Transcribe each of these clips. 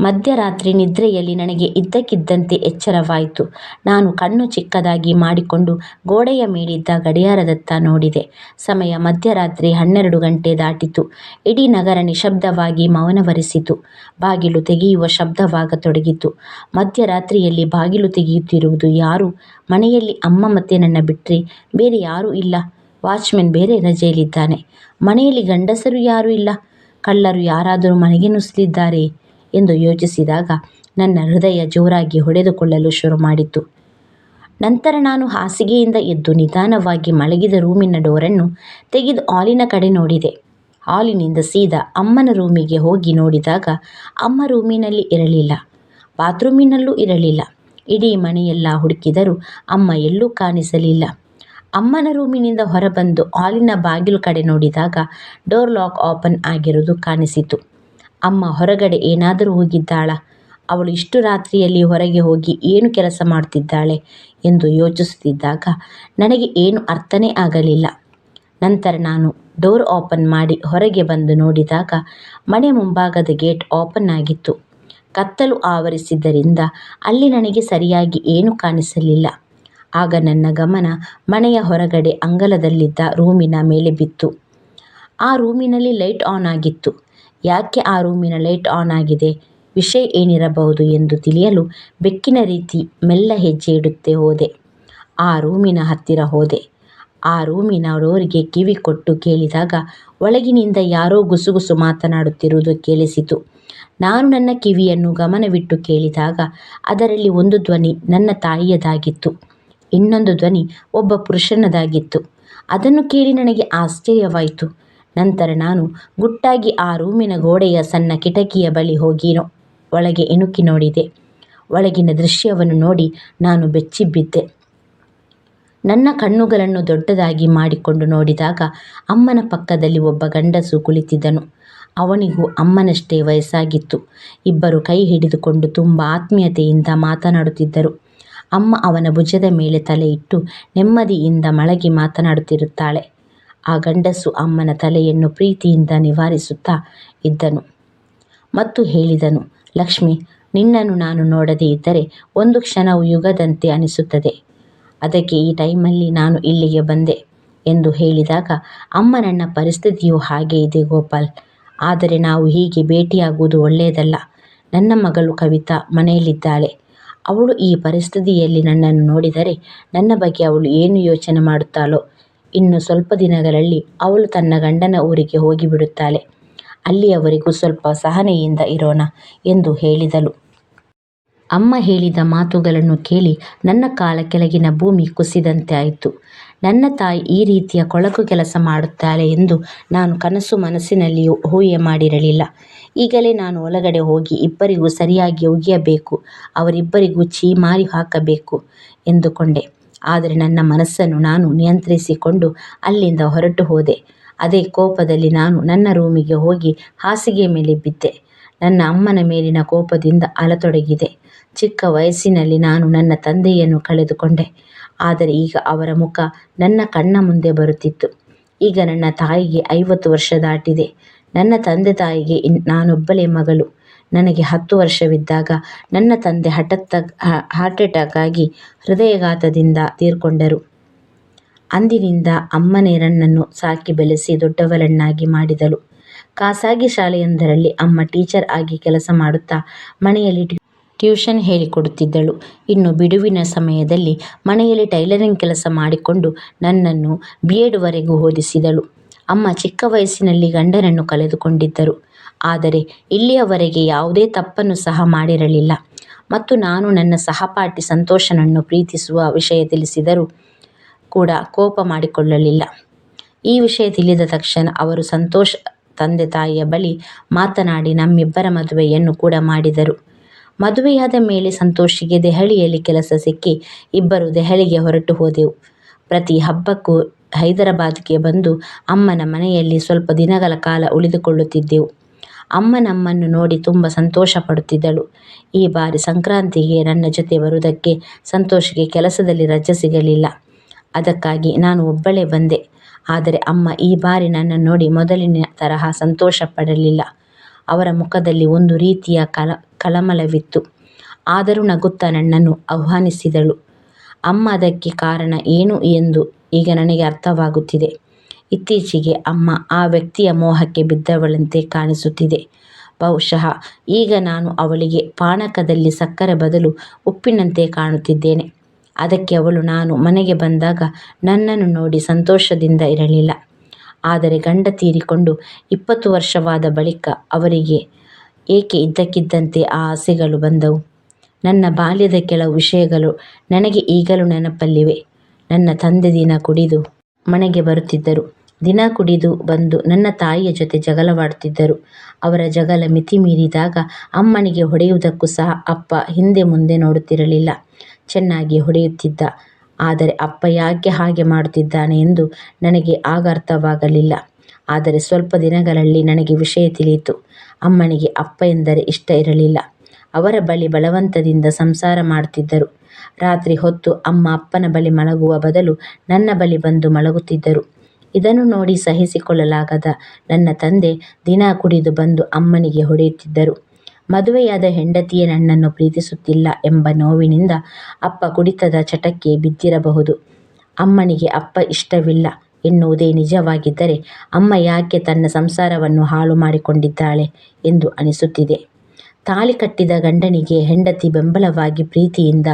ಮಧ್ಯರಾತ್ರಿ ನಿದ್ರೆಯಲ್ಲಿ ನನಗೆ ಇದ್ದಕ್ಕಿದ್ದಂತೆ ಎಚ್ಚರವಾಯಿತು. ನಾನು ಕಣ್ಣು ಚಿಕ್ಕದಾಗಿ ಮಾಡಿಕೊಂಡು ಗೋಡೆಯ ಮೇಲಿದ್ದ ಗಡಿಯಾರದತ್ತ ನೋಡಿದೆ. ಸಮಯ ಮಧ್ಯರಾತ್ರಿ ಹನ್ನೆರಡು ಗಂಟೆ ದಾಟಿತು. ಇಡೀ ನಗರ ನಿಶಬ್ದವಾಗಿ ಮೌನವರಿಸಿತು. ಬಾಗಿಲು ತೆಗೆಯುವ ಶಬ್ದವಾಗತೊಡಗಿತು. ಮಧ್ಯರಾತ್ರಿಯಲ್ಲಿ ಬಾಗಿಲು ತೆಗೆಯುತ್ತಿರುವುದು ಯಾರು? ಮನೆಯಲ್ಲಿ ಅಮ್ಮ ಮತ್ತೆ ನನ್ನ ಬಿಟ್ಟರೆ ಬೇರೆ ಯಾರೂ ಇಲ್ಲ. ವಾಚ್ಮನ್ ಬೇರೆ ರಜೆಯಲ್ಲಿದ್ದಾನೆ. ಮನೆಯಲ್ಲಿ ಗಂಡಸರು ಯಾರೂ ಇಲ್ಲ. ಕಳ್ಳರು ಯಾರಾದರೂ ಮನೆಗೆ ನುಸುಳಿದ್ದಾರೆಯೇ ಎಂದು ಯೋಚಿಸಿದಾಗ ನನ್ನ ಹೃದಯ ಜೋರಾಗಿ ಹೊಡೆದುಕೊಳ್ಳಲು ಶುರುಮಾಡಿತು. ನಂತರ ನಾನು ಹಾಸಿಗೆಯಿಂದ ಎದ್ದು ನಿಧಾನವಾಗಿ ಮಲಗಿದ ರೂಮಿನ ಡೋರನ್ನು ತೆಗೆದು ಹಾಲಿನ ಕಡೆ ನೋಡಿದೆ. ಹಾಲಿನಿಂದ ಸೀದಾ ಅಮ್ಮನ ರೂಮಿಗೆ ಹೋಗಿ ನೋಡಿದಾಗ ಅಮ್ಮ ರೂಮಿನಲ್ಲಿ ಇರಲಿಲ್ಲ. ಬಾತ್ರೂಮಿನಲ್ಲೂ ಇರಲಿಲ್ಲ. ಇಡೀ ಮನೆಯೆಲ್ಲ ಹುಡುಕಿದರೂ ಅಮ್ಮ ಎಲ್ಲೂ ಕಾಣಿಸಲಿಲ್ಲ. ಅಮ್ಮನ ರೂಮಿನಿಂದ ಹೊರಬಂದು ಹಾಲಿನ ಬಾಗಿಲು ಕಡೆ ನೋಡಿದಾಗ ಡೋರ್ ಲಾಕ್ ಓಪನ್ ಆಗಿರುವುದು ಕಾಣಿಸಿತು. ಅಮ್ಮ ಹೊರಗಡೆ ಏನಾದರೂ ಹೋಗಿದ್ದಾಳ, ಅವಳು ಇಷ್ಟು ರಾತ್ರಿಯಲ್ಲಿ ಹೊರಗೆ ಹೋಗಿ ಏನು ಕೆಲಸ ಮಾಡುತ್ತಿದ್ದಾಳೆ ಎಂದು ಯೋಚಿಸುತ್ತಿದ್ದಾಗ, ನನಗೆ ಏನೂ ಅರ್ಥನೇ ಆಗಲಿಲ್ಲ. ನಂತರ ನಾನು ಡೋರ್ ಓಪನ್ ಮಾಡಿ ಹೊರಗೆ ಬಂದು ನೋಡಿದಾಗ ಮನೆ ಮುಂಭಾಗದ ಗೇಟ್ ಓಪನ್ ಆಗಿತ್ತು. ಕತ್ತಲು ಆವರಿಸಿದ್ದರಿಂದ ಅಲ್ಲಿ ನನಗೆ ಸರಿಯಾಗಿ ಏನೂ ಕಾಣಿಸಲಿಲ್ಲ. ಆಗ ನನ್ನ ಗಮನ ಮನೆಯ ಹೊರಗಡೆ ಅಂಗಳದಲ್ಲಿದ್ದ ರೂಮಿನ ಮೇಲೆ ಬಿತ್ತು. ಆ ರೂಮಿನಲ್ಲಿ ಲೈಟ್ ಆನ್ ಆಗಿತ್ತು. ಯಾಕೆ ಆ ರೂಮಿನ ಲೈಟ್ ಆನ್ ಆಗಿದೆ? ವಿಷಯ ಏನಿರಬಹುದು ಎಂದು ತಿಳಿಯಲು ಬೆಕ್ಕಿನ ರೀತಿ ಮೆಲ್ಲ ಹೆಜ್ಜೆ ಇಡುತ್ತೆ ಹೋದೆ. ಆ ರೂಮಿನ ಹತ್ತಿರ ಹೋದೆ. ಆ ರೂಮಿನ ಡೋರಿಗೆ ಕಿವಿ ಕೊಟ್ಟು ಕೇಳಿದಾಗ ಒಳಗಿನಿಂದ ಯಾರೋ ಗುಸುಗುಸು ಮಾತನಾಡುತ್ತಿರುವುದು ಕೇಳಿಸಿತು. ನಾನು ನನ್ನ ಕಿವಿಯನ್ನು ಗಮನವಿಟ್ಟು ಕೇಳಿದಾಗ ಅದರಲ್ಲಿ ಒಂದು ಧ್ವನಿ ನನ್ನ ತಾಯಿಯದಾಗಿತ್ತು. ಇನ್ನೊಂದು ಧ್ವನಿ ಒಬ್ಬ ಪುರುಷನದಾಗಿತ್ತು. ಅದನ್ನು ಕೇಳಿ ನನಗೆ ಆಶ್ಚರ್ಯವಾಯಿತು. ನಂತರ ನಾನು ಗುಟ್ಟಾಗಿ ಆ ರೂಮಿನ ಗೋಡೆಯ ಸಣ್ಣ ಕಿಟಕಿಯ ಬಳಿ ಹೋಗಿ ಒಳಗೆ ಇಣುಕಿ ನೋಡಿದೆ. ಒಳಗಿನ ದೃಶ್ಯವನ್ನು ನೋಡಿ ನಾನು ಬೆಚ್ಚಿಬಿದ್ದೆ. ನನ್ನ ಕಣ್ಣುಗಳನ್ನು ದೊಡ್ಡದಾಗಿ ಮಾಡಿಕೊಂಡು ನೋಡಿದಾಗ ಅಮ್ಮನ ಪಕ್ಕದಲ್ಲಿ ಒಬ್ಬ ಗಂಡಸು ಕುಳಿತಿದ್ದನು. ಅವನಿಗೂ ಅಮ್ಮನಷ್ಟೇ ವಯಸ್ಸಾಗಿತ್ತು. ಇಬ್ಬರು ಕೈ ಹಿಡಿದುಕೊಂಡು ತುಂಬ ಆತ್ಮೀಯತೆಯಿಂದ ಮಾತನಾಡುತ್ತಿದ್ದರು. ಅಮ್ಮ ಅವನ ಭುಜದ ಮೇಲೆ ತಲೆ ಇಟ್ಟು ನೆಮ್ಮದಿಯಿಂದ ಮಳಗಿ ಮಾತನಾಡುತ್ತಿರುತ್ತಾಳೆ. ಆ ಗಂಡಸು ಅಮ್ಮನ ತಲೆಯನ್ನು ಪ್ರೀತಿಯಿಂದ ನಿವಾರಿಸುತ್ತಾ ಇದ್ದನು ಮತ್ತು ಹೇಳಿದನು ಲಕ್ಷ್ಮಿ, ನಿನ್ನನ್ನು ನಾನು ನೋಡದೇ ಇದ್ದರೆ ಒಂದು ಕ್ಷಣವು ಯುಗದಂತೆ ಅನಿಸುತ್ತದೆ. ಅದಕ್ಕೆ ಈ ಟೈಮಲ್ಲಿ ನಾನು ಇಲ್ಲಿಗೆ ಬಂದೆ ಎಂದು ಹೇಳಿದಾಗ ಅಮ್ಮನನ್ನ ಪರಿಸ್ಥಿತಿಯು ಹಾಗೇ ಇದೆ ಗೋಪಾಲ್. ಆದರೆ ನಾವು ಹೀಗೆ ಭೇಟಿಯಾಗುವುದು ಒಳ್ಳೆಯದಲ್ಲ. ನನ್ನ ಮಗಳು ಕವಿತಾ ಮನೆಯಲ್ಲಿದ್ದಾಳೆ. ಅವಳು ಈ ಪರಿಸ್ಥಿತಿಯಲ್ಲಿ ನನ್ನನ್ನು ನೋಡಿದರೆ ನನ್ನ ಬಗ್ಗೆ ಅವಳು ಏನು ಯೋಚನೆ ಮಾಡುತ್ತಾಳೋ. ಇನ್ನು ಸ್ವಲ್ಪ ದಿನಗಳಲ್ಲಿ ಅವಳು ತನ್ನ ಗಂಡನ ಊರಿಗೆ ಹೋಗಿಬಿಡುತ್ತಾಳೆ. ಅಲ್ಲಿಯವರೆಗೂ ಸ್ವಲ್ಪ ಸಹನೆಯಿಂದ ಇರೋಣ ಎಂದು ಹೇಳಿದಳು. ಅಮ್ಮ ಹೇಳಿದ ಮಾತುಗಳನ್ನು ಕೇಳಿ ನನ್ನ ಕಾಲ ಕೆಳಗಿನ ಭೂಮಿ ಕುಸಿದಂತೆ ಆಯಿತು. ನನ್ನ ತಾಯಿ ಈ ರೀತಿಯ ಕೊಳಕು ಕೆಲಸ ಮಾಡುತ್ತಾಳೆ ಎಂದು ನಾನು ಕನಸು ಮನಸ್ಸಿನಲ್ಲಿಯೂ ಊಹೆ ಮಾಡಿರಲಿಲ್ಲ. ಈಗಲೇ ನಾನು ಒಳಗಡೆ ಹೋಗಿ ಇಬ್ಬರಿಗೂ ಸರಿಯಾಗಿ ಒಗೆಯಬೇಕು, ಅವರಿಬ್ಬರಿಗೂ ಛೀಮಾರಿ ಹಾಕಬೇಕು ಎಂದುಕೊಂಡೆ. ಆದರೆ ನನ್ನ ಮನಸ್ಸನ್ನು ನಾನು ನಿಯಂತ್ರಿಸಿಕೊಂಡು ಅಲ್ಲಿಂದ ಹೊರಟು ಹೋದೆ. ಅದೇ ಕೋಪದಲ್ಲಿ ನಾನು ನನ್ನ ರೂಮಿಗೆ ಹೋಗಿ ಹಾಸಿಗೆಯ ಮೇಲೆ ಬಿದ್ದೆ. ನನ್ನ ಅಮ್ಮನ ಮೇಲಿನ ಕೋಪದಿಂದ ಅಲತೊಡಗಿದೆ ಚಿಕ್ಕ ವಯಸ್ಸಿನಲ್ಲಿ ನಾನು ನನ್ನ ತಂದೆಯನ್ನು ಕಳೆದುಕೊಂಡೆ. ಆದರೆ ಈಗ ಅವರ ಮುಖ ನನ್ನ ಕಣ್ಣ ಮುಂದೆ ಬರುತ್ತಿತ್ತು. ಈಗ ನನ್ನ ತಾಯಿಗೆ ಐವತ್ತು ವರ್ಷ ದಾಟಿದೆ. ನನ್ನ ತಂದೆ ತಾಯಿಗೆ ನಾನೊಬ್ಬಳೇ ಮಗಳು. ನನಗೆ ಹತ್ತು ವರ್ಷವಿದ್ದಾಗ ನನ್ನ ತಂದೆ ಹಠಾತ್ತ ಹಾರ್ಟ್ ಅಟ್ಯಾಕ್ ಆಗಿ ಹೃದಯಾಘಾತದಿಂದ ತೀರ್ಕೊಂಡರು. ಅಂದಿನಿಂದ ಅಮ್ಮನೇ ನನ್ನನ್ನು ಸಾಕಿ ಬೆಳೆಸಿ ದೊಡ್ಡವರನ್ನಾಗಿ ಮಾಡಿದಳು. ಖಾಸಗಿ ಶಾಲೆಯೊಂದರಲ್ಲಿ ಅಮ್ಮ ಟೀಚರ್ ಆಗಿ ಕೆಲಸ ಮಾಡುತ್ತಾ ಮನೆಯಲ್ಲಿ ಟ್ಯೂಷನ್ ಹೇಳಿಕೊಡುತ್ತಿದ್ದಳು. ಇನ್ನು ಬಿಡುವಿನ ಸಮಯದಲ್ಲಿ ಮನೆಯಲ್ಲಿ ಟೈಲರಿಂಗ್ ಕೆಲಸ ಮಾಡಿಕೊಂಡು ನನ್ನನ್ನು ಬಿ. ಎಡ್ವರೆಗೂ ಓದಿಸಿದಳು. ಅಮ್ಮ ಚಿಕ್ಕ ವಯಸ್ಸಿನಲ್ಲಿ ಗಂಡನನ್ನು ಕಳೆದುಕೊಂಡಿದ್ದರು. ಆದರೆ ಇಲ್ಲಿಯವರೆಗೆ ಯಾವುದೇ ತಪ್ಪನ್ನು ಸಹ ಮಾಡಿರಲಿಲ್ಲ ಮತ್ತು ನಾನು ನನ್ನ ಸಹಪಾಠಿ ಸಂತೋಷನನ್ನು ಪ್ರೀತಿಸುವ ವಿಷಯ ತಿಳಿಸಿದರೂ ಕೂಡ ಕೋಪ ಮಾಡಿಕೊಳ್ಳಲಿಲ್ಲ. ಈ ವಿಷಯ ತಿಳಿದ ತಕ್ಷಣ ಅವರು ಸಂತೋಷ್ ತಂದೆ ತಾಯಿಯ ಬಳಿ ಮಾತನಾಡಿ ನಮ್ಮಿಬ್ಬರ ಮದುವೆಯನ್ನು ಕೂಡ ಮಾಡಿದರು. ಮದುವೆಯಾದ ಮೇಲೆ ಸಂತೋಷಿಗೆ ದೆಹಲಿಯಲ್ಲಿ ಕೆಲಸ ಸಿಕ್ಕಿ ಇಬ್ಬರು ದೆಹಲಿಗೆ ಹೊರಟು ಹೋದೆವು. ಪ್ರತಿ ಹಬ್ಬಕ್ಕೂ ಹೈದರಾಬಾದ್ಗೆ ಬಂದು ಅಮ್ಮನ ಮನೆಯಲ್ಲಿ ಸ್ವಲ್ಪ ದಿನಗಳ ಕಾಲ ಉಳಿದುಕೊಳ್ಳುತ್ತಿದ್ದೆವು. ಅಮ್ಮ ನಮ್ಮನ್ನು ನೋಡಿ ತುಂಬ ಸಂತೋಷ ಪಡುತ್ತಿದ್ದಳು. ಈ ಬಾರಿ ಸಂಕ್ರಾಂತಿಗೆ ನನ್ನ ಜೊತೆ ಬರುವುದಕ್ಕೆ ಸಂತೋಷಿಗೆ ಕೆಲಸದಲ್ಲಿ ರಜೆ ಸಿಗಲಿಲ್ಲ. ಅದಕ್ಕಾಗಿ ನಾನು ಒಬ್ಬಳೇ ಬಂದೆ. ಆದರೆ ಅಮ್ಮ ಈ ಬಾರಿ ನನ್ನನ್ನು ನೋಡಿ ಮೊದಲಿನ ತರಹ ಸಂತೋಷ ಪಡಲಿಲ್ಲ. ಅವರ ಮುಖದಲ್ಲಿ ಒಂದು ರೀತಿಯ ಕಲ, ಕಲಮಲವಿತ್ತು ಆದರೂ ನಗುತ್ತಾ ನನ್ನನ್ನು ಆಹ್ವಾನಿಸಿದಳು. ಅಮ್ಮ ಅದಕ್ಕೆ ಕಾರಣ ಏನು ಎಂದು ಈಗ ನನಗೆ ಅರ್ಥವಾಗುತ್ತಿದೆ. ಇತ್ತೀಚೆಗೆ ಅಮ್ಮ ಆ ವ್ಯಕ್ತಿಯ ಮೋಹಕ್ಕೆ ಬಿದ್ದವಳಂತೆ ಕಾಣಿಸುತ್ತಿದೆ. ಬಹುಶಃ ಈಗ ನಾನು ಅವಳಿಗೆ ಪಾನಕದಲ್ಲಿ ಸಕ್ಕರೆ ಬದಲು ಉಪ್ಪಿನಂತೆ ಕಾಣುತ್ತಿದ್ದೇನೆ. ಅದಕ್ಕೆ ಅವಳು ನಾನು ಮನೆಗೆ ಬಂದಾಗ ನನ್ನನ್ನು ನೋಡಿ ಸಂತೋಷದಿಂದ ಇರಲಿಲ್ಲ. ಆದರೆ ಗಂಡ ತೀರಿಕೊಂಡು ಇಪ್ಪತ್ತು ವರ್ಷವಾದ ಬಳಿಕ ಅವರಿಗೆ ಏಕೆ ಇದ್ದಕ್ಕಿದ್ದಂತೆ ಆ ಆಸೆಗಳು ಬಂದವು. ನನ್ನ ಬಾಲ್ಯದ ಕೆಲವು ವಿಷಯಗಳು ನನಗೆ ಈಗಲೂ ನೆನಪಲ್ಲಿವೆ. ನನ್ನ ತಂದೆ ದಿನ ಕುಡಿದು ಮನೆಗೆ ಬರುತ್ತಿದ್ದರು. ದಿನ ಕುಡಿದು ಬಂದು ನನ್ನ ತಾಯಿಯ ಜೊತೆ ಜಗಳವಾಡುತ್ತಿದ್ದರು. ಅವರ ಜಗಳ ಮಿತಿ ಮೀರಿದಾಗ ಅಮ್ಮನಿಗೆ ಹೊಡೆಯುವುದಕ್ಕೂ ಸಹ ಅಪ್ಪ ಹಿಂದೆ ಮುಂದೆ ನೋಡುತ್ತಿರಲಿಲ್ಲ. ಚೆನ್ನಾಗಿ ಹೊಡೆಯುತ್ತಿದ್ದ. ಆದರೆ ಅಪ್ಪ ಯಾಕೆ ಹಾಗೆ ಮಾಡುತ್ತಿದ್ದಾನೆ ಎಂದು ನನಗೆ ಆಗ ಅರ್ಥವಾಗಲಿಲ್ಲ. ಆದರೆ ಸ್ವಲ್ಪ ದಿನಗಳಲ್ಲಿ ನನಗೆ ವಿಷಯ ತಿಳಿಯಿತು. ಅಮ್ಮನಿಗೆ ಅಪ್ಪ ಎಂದರೆ ಇಷ್ಟ ಇರಲಿಲ್ಲ. ಅವರ ಬಳಿ ಬಲವಂತದಿಂದ ಸಂಸಾರ ಮಾಡುತ್ತಿದ್ದರು. ರಾತ್ರಿ ಹೊತ್ತು ಅಮ್ಮ ಅಪ್ಪನ ಬಳಿ ಮಲಗುವ ಬದಲು ನನ್ನ ಬಳಿ ಬಂದು ಮಲಗುತ್ತಿದ್ದರು. ಇದನ್ನು ನೋಡಿ ಸಹಿಸಿಕೊಳ್ಳಲಾಗದ ನನ್ನ ತಂದೆ ದಿನ ಕುಡಿದು ಬಂದು ಅಮ್ಮನಿಗೆ ಹೊಡೆಯುತ್ತಿದ್ದರು. ಮದುವೆಯಾದ ಹೆಂಡತಿಯೇ ನನ್ನನ್ನು ಪ್ರೀತಿಸುತ್ತಿಲ್ಲ ಎಂಬ ನೋವಿನಿಂದ ಅಪ್ಪ ಕುಡಿತದ ಚಟಕ್ಕೆ ಬಿದ್ದಿರಬಹುದು. ಅಮ್ಮನಿಗೆ ಅಪ್ಪ ಇಷ್ಟವಿಲ್ಲ ಎನ್ನುವುದೇ ನಿಜವಾಗಿದ್ದರೆ ಅಮ್ಮ ಯಾಕೆ ತನ್ನ ಸಂಸಾರವನ್ನು ಹಾಳು ಮಾಡಿಕೊಂಡಿದ್ದಾಳೆ ಎಂದು ಅನಿಸುತ್ತಿದೆ. ತಾಳಿ ಕಟ್ಟಿದ ಗಂಡನಿಗೆ ಹೆಂಡತಿ ಬೆಂಬಲವಾಗಿ ಪ್ರೀತಿಯಿಂದ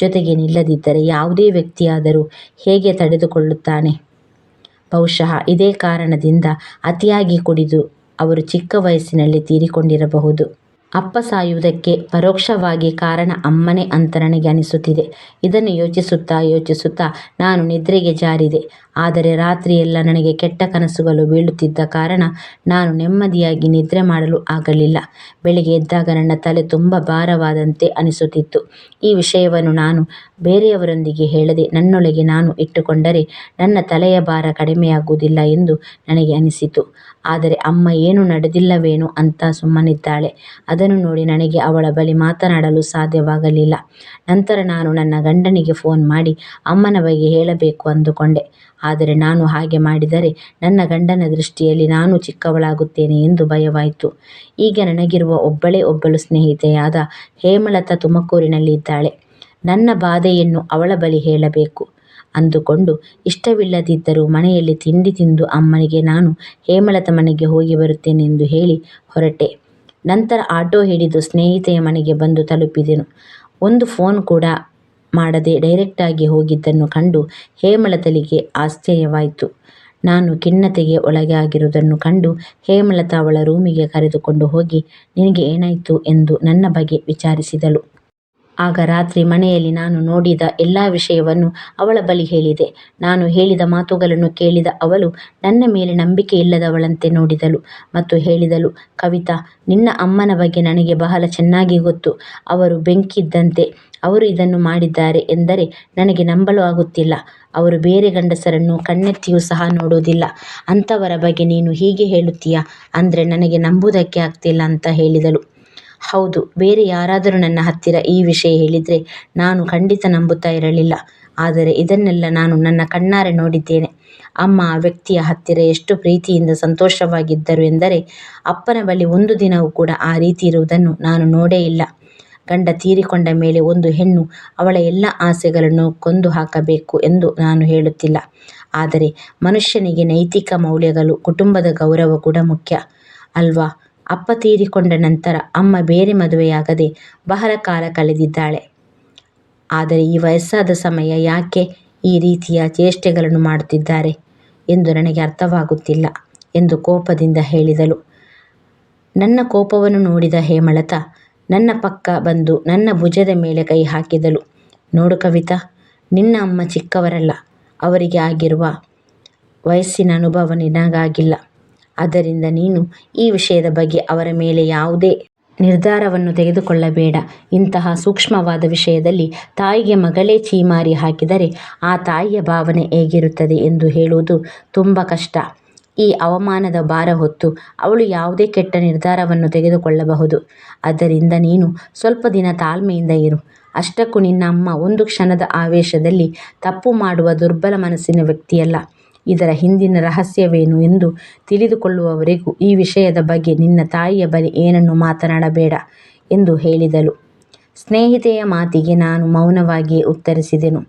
ಜೊತೆಗೆ ನಿಲ್ಲದಿದ್ದರೆ ಯಾವುದೇ ವ್ಯಕ್ತಿಯಾದರೂ ಹೇಗೆ ತಡೆದುಕೊಳ್ಳುತ್ತಾನೆ. ಬಹುಶಃ ಇದೇ ಕಾರಣದಿಂದ ಅತಿಯಾಗಿ ಕುಡಿದು ಅವರು ಚಿಕ್ಕ ವಯಸ್ಸಿನಲ್ಲಿ ತೀರಿಕೊಂಡಿರಬಹುದು. ಅಪ್ಪ ಸಾಯುವುದಕ್ಕೆ ಪರೋಕ್ಷವಾಗಿ ಕಾರಣ ಅಮ್ಮನೇ ಅಂತ ನನಗೆ ಅನಿಸುತ್ತಿದೆ. ಇದನ್ನು ಯೋಚಿಸುತ್ತಾ ಯೋಚಿಸುತ್ತಾ ನಾನು ನಿದ್ರೆಗೆ ಜಾರಿದೆ. ಆದರೆ ರಾತ್ರಿಯೆಲ್ಲ ನನಗೆ ಕೆಟ್ಟ ಕನಸುಗಳು ಬೀಳುತ್ತಿದ್ದ ಕಾರಣ ನಾನು ನೆಮ್ಮದಿಯಾಗಿ ನಿದ್ರೆ ಮಾಡಲು ಆಗಲಿಲ್ಲ. ಬೆಳಿಗ್ಗೆ ಎದ್ದಾಗ ನನ್ನ ತಲೆ ತುಂಬ ಭಾರವಾದಂತೆ ಅನಿಸುತ್ತಿತ್ತು. ಈ ವಿಷಯವನ್ನು ನಾನು ಬೇರೆಯವರೊಂದಿಗೆ ಹೇಳದೆ ನನ್ನೊಳಗೆ ನಾನು ಇಟ್ಟುಕೊಂಡರೆ ನನ್ನ ತಲೆಯ ಭಾರ ಕಡಿಮೆಯಾಗುವುದಿಲ್ಲ ಎಂದು ನನಗೆ ಅನಿಸಿತು. ಆದರೆ ಅಮ್ಮ ಏನೂ ನಡೆದಿಲ್ಲವೇನೋ ಅಂತ ಸುಮ್ಮನಿದ್ದಾಳೆ. ಅದನ್ನು ನೋಡಿ ನನಗೆ ಅವಳ ಬಳಿ ಮಾತನಾಡಲು ಸಾಧ್ಯವಾಗಲಿಲ್ಲ. ನಂತರ ನಾನು ನನ್ನ ಗಂಡನಿಗೆ ಫೋನ್ ಮಾಡಿ ಅಮ್ಮನ ಬಗ್ಗೆ ಹೇಳಬೇಕು ಅಂದುಕೊಂಡೆ. ಆದರೆ ನಾನು ಹಾಗೆ ಮಾಡಿದರೆ ನನ್ನ ಗಂಡನ ದೃಷ್ಟಿಯಲ್ಲಿ ನಾನು ಚಿಕ್ಕವಳಾಗುತ್ತೇನೆ ಎಂದು ಭಯವಾಯಿತು. ಈಗ ನನಗಿರುವ ಒಬ್ಬಳೇ ಒಬ್ಬಳು ಸ್ನೇಹಿತೆಯಾದ ಹೇಮಲತಾ ತುಮಕೂರಿನಲ್ಲಿ ಇದ್ದಾಳೆ. ನನ್ನ ಬಾಧೆಯನ್ನು ಅವಳ ಬಳಿ ಹೇಳಬೇಕು ಅಂದುಕೊಂಡು ಇಷ್ಟವಿಲ್ಲದಿದ್ದರೂ ಮನೆಯಲ್ಲಿ ತಿಂಡಿ ತಿಂದು ಅಮ್ಮನಿಗೆ, ನಾನು ಹೇಮಲತ ಮನೆಗೆ ಹೋಗಿ ಬರುತ್ತೇನೆ ಎಂದು ಹೇಳಿ ಹೊರಟೆ. ನಂತರ ಆಟೋ ಹಿಡಿದು ಸ್ನೇಹಿತೆಯ ಮನೆಗೆ ಬಂದು ತಲುಪಿದೆನು. ಒಂದು ಫೋನ್ ಕೂಡ ಮಾಡದೆ ಡೈರೆಕ್ಟಾಗಿ ಹೋಗಿದ್ದನ್ನು ಕಂಡು ಹೇಮಲತಲಿಗೆ ಆಶ್ಚರ್ಯವಾಯಿತು. ನಾನು ಖಿನ್ನತೆಗೆ ಒಳಗಾಗಿರುವುದನ್ನು ಕಂಡು ಹೇಮಲತಾ ಅವಳ ರೂಮಿಗೆ ಕರೆದುಕೊಂಡು ಹೋಗಿ, ನಿನಗೆ ಏನಾಯ್ತು ಎಂದು ನನ್ನ ಬಗ್ಗೆ ವಿಚಾರಿಸಿದಳು. ಆಗ ರಾತ್ರಿ ಮನೆಯಲ್ಲಿ ನಾನು ನೋಡಿದ ಎಲ್ಲ ವಿಷಯವನ್ನು ಅವಳ ಬಳಿ ಹೇಳಿದೆ. ನಾನು ಹೇಳಿದ ಮಾತುಗಳನ್ನು ಕೇಳಿದ ಅವಳು ನನ್ನ ಮೇಲೆ ನಂಬಿಕೆ ಇಲ್ಲದವಳಂತೆ ನೋಡಿದಳು ಮತ್ತು ಹೇಳಿದಳು ಕವಿತಾ, ನಿನ್ನ ಅಮ್ಮನ ಬಗ್ಗೆ ನನಗೆ ಬಹಳ ಚೆನ್ನಾಗಿ ಗೊತ್ತು. ಅವರು ಬೆಂಕಿ ಇದ್ದಂತೆ. ಅವರು ಇದನ್ನು ಮಾಡಿದ್ದಾರೆ ಎಂದರೆ ನನಗೆ ನಂಬಲು ಆಗುತ್ತಿಲ್ಲ. ಅವರು ಬೇರೆ ಗಂಡಸರನ್ನು ಕಣ್ಣೆತ್ತಿಯೂ ಸಹ ನೋಡುವುದಿಲ್ಲ. ಅಂತವರ ಬಗ್ಗೆ ನೀನು ಹೀಗೆ ಹೇಳುತ್ತೀಯಾ ಅಂದರೆ ನನಗೆ ನಂಬುವುದಕ್ಕೆ ಆಗ್ತಿಲ್ಲ ಅಂತ ಹೇಳಿದಳು. ಹೌದು ಬೇರೆ ಯಾರಾದರೂ ನನ್ನ ಹತ್ತಿರ ಈ ವಿಷಯ ಹೇಳಿದರೆ ನಾನು ಖಂಡಿತ ನಂಬುತ್ತಾ ಇರಲಿಲ್ಲ. ಆದರೆ ಇದನ್ನೆಲ್ಲ ನಾನು ನನ್ನ ಕಣ್ಣಾರೆ ನೋಡಿದ್ದೇನೆ. ಅಮ್ಮ ಆ ವ್ಯಕ್ತಿಯ ಹತ್ತಿರ ಎಷ್ಟು ಪ್ರೀತಿಯಿಂದ ಸಂತೋಷವಾಗಿದ್ದರು ಎಂದರೆ ಅಪ್ಪನ ಬಳಿ ಒಂದು ದಿನವೂ ಕೂಡ ಆ ರೀತಿ ಇರುವುದನ್ನು ನಾನು ನೋಡೇ ಇಲ್ಲ. ಗಂಡ ತೀರಿಕೊಂಡ ಮೇಲೆ ಒಂದು ಹೆಣ್ಣು ಅವಳ ಎಲ್ಲ ಆಸೆಗಳನ್ನು ಕೊಂದು ಹಾಕಬೇಕು ಎಂದು ನಾನು ಹೇಳುತ್ತಿಲ್ಲ. ಆದರೆ ಮನುಷ್ಯನಿಗೆ ನೈತಿಕ ಮೌಲ್ಯಗಳು, ಕುಟುಂಬದ ಗೌರವ ಕೂಡ ಮುಖ್ಯ. ಅಲ್ವಾ. ಅಪ್ಪ ತೀರಿಕೊಂಡ ನಂತರ ಅಮ್ಮ ಬೇರೆ ಮದುವೆಯಾಗದೆ ಬಹಳ ಕಾಲ ಕಳೆದಿದ್ದಾಳೆ. ಆದರೆ ಈ ವಯಸ್ಸಾದ ಸಮಯ ಯಾಕೆ ಈ ರೀತಿಯ ಚೇಷ್ಟೆಗಳನ್ನು ಮಾಡುತ್ತಿದ್ದಾರೆ ಎಂದು ನನಗೆ ಅರ್ಥವಾಗುತ್ತಿಲ್ಲ ಎಂದು ಕೋಪದಿಂದ ಹೇಳಿದಳು. ನನ್ನ ಕೋಪವನ್ನು ನೋಡಿದ ಹೇಮಲತಾ ನನ್ನ ಪಕ್ಕ ಬಂದು ನನ್ನ ಭುಜದ ಮೇಲೆ ಕೈ ಹಾಕಿದಳು. ನೋಡು ಕವಿತಾ, ನಿನ್ನ ಅಮ್ಮ ಚಿಕ್ಕವರಲ್ಲ. ಅವರಿಗೆ ಆಗಿರುವ ವಯಸ್ಸಿನ ಅನುಭವ ನಿನಗಾಗಿಲ್ಲ. ಆದ್ದರಿಂದ ನೀನು ಈ ವಿಷಯದ ಬಗ್ಗೆ ಅವರ ಮೇಲೆ ಯಾವುದೇ ನಿರ್ಧಾರವನ್ನು ತೆಗೆದುಕೊಳ್ಳಬೇಡ. ಇಂತಹ ಸೂಕ್ಷ್ಮವಾದ ವಿಷಯದಲ್ಲಿ ತಾಯಿಗೆ ಮಗಳೇ ಚೀಮಾರಿ ಹಾಕಿದರೆ ಆ ತಾಯಿಯ ಭಾವನೆ ಹೇಗಿರುತ್ತದೆ ಎಂದು ಹೇಳುವುದು ತುಂಬ ಕಷ್ಟ. ಈ ಅವಮಾನದ ಭಾರ ಹೊತ್ತು ಅವಳು ಯಾವುದೇ ಕೆಟ್ಟ ನಿರ್ಧಾರವನ್ನು ತೆಗೆದುಕೊಳ್ಳಬಹುದು. ಅದರಿಂದ ನೀನು ಸ್ವಲ್ಪ ದಿನ ತಾಳ್ಮೆಯಿಂದ ಇರು. ಅಷ್ಟಕ್ಕೂ ನಿನ್ನ ಅಮ್ಮ ಒಂದು ಕ್ಷಣದ ಆವೇಶದಲ್ಲಿ ತಪ್ಪು ಮಾಡುವ ದುರ್ಬಲ ಮನಸ್ಸಿನ ವ್ಯಕ್ತಿಯಲ್ಲ. ಇದರ ಹಿಂದಿನ ರಹಸ್ಯವೇನು ಎಂದು ತಿಳಿದುಕೊಳ್ಳುವವರೆಗೂ ಈ ವಿಷಯದ ಬಗ್ಗೆ ನಿನ್ನ ತಾಯಿಯ ಬಳಿ ಏನನ್ನೂ ಮಾತನಾಡಬೇಡ ಎಂದು ಹೇಳಿದಳು. ಸ್ನೇಹಿತೆಯ ಮಾತಿಗೆ ನಾನು ಮೌನವಾಗಿಯೇ ಉತ್ತರಿಸಿದೆನು.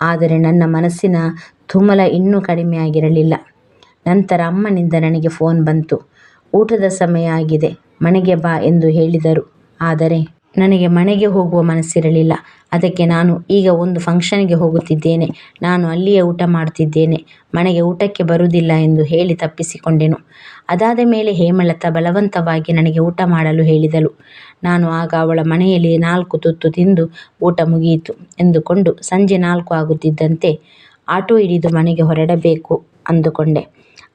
ಆದರೆ ನನ್ನ ಮನಸ್ಸಿನ ತುಮಲ ಇನ್ನೂ ಕಡಿಮೆಯಾಗಿರಲಿಲ್ಲ. ನಂತರ ಅಮ್ಮನಿಂದ ನನಗೆ ಫೋನ್ ಬಂತು. ಊಟದ ಸಮಯ ಆಗಿದೆ, ಮನೆಗೆ ಬಾ ಎಂದು ಹೇಳಿದರು. ಆದರೆ ನನಗೆ ಮನೆಗೆ ಹೋಗುವ ಮನಸ್ಸಿರಲಿಲ್ಲ. ಅದಕ್ಕೆ ನಾನು ಈಗ ಒಂದು ಫಂಕ್ಷನ್ನಿಗೆ ಹೋಗುತ್ತಿದ್ದೇನೆ. ನಾನು ಅಲ್ಲಿಯೇ ಊಟ ಮಾಡುತ್ತಿದ್ದೇನೆ. ಮನೆಗೆ ಊಟಕ್ಕೆ ಬರುವುದಿಲ್ಲ ಎಂದು ಹೇಳಿ ತಪ್ಪಿಸಿಕೊಂಡೆನು. ಅದಾದ ಮೇಲೆ ಹೇಮಲತಾ ಬಲವಂತವಾಗಿ ನನಗೆ ಊಟ ಮಾಡಲು ಹೇಳಿದಳು. ನಾನು ಆಗ ಅವಳ ಮನೆಯಲ್ಲಿ ನಾಲ್ಕು ತುತ್ತು ತಿಂದು ಊಟ ಮುಗಿಯಿತು ಎಂದುಕೊಂಡು ಸಂಜೆ ನಾಲ್ಕು ಆಗುತ್ತಿದ್ದಂತೆ ಆಟೋ ಹಿಡಿದು ಮನೆಗೆ ಹೊರಡಬೇಕು ಅಂದುಕೊಂಡೆ.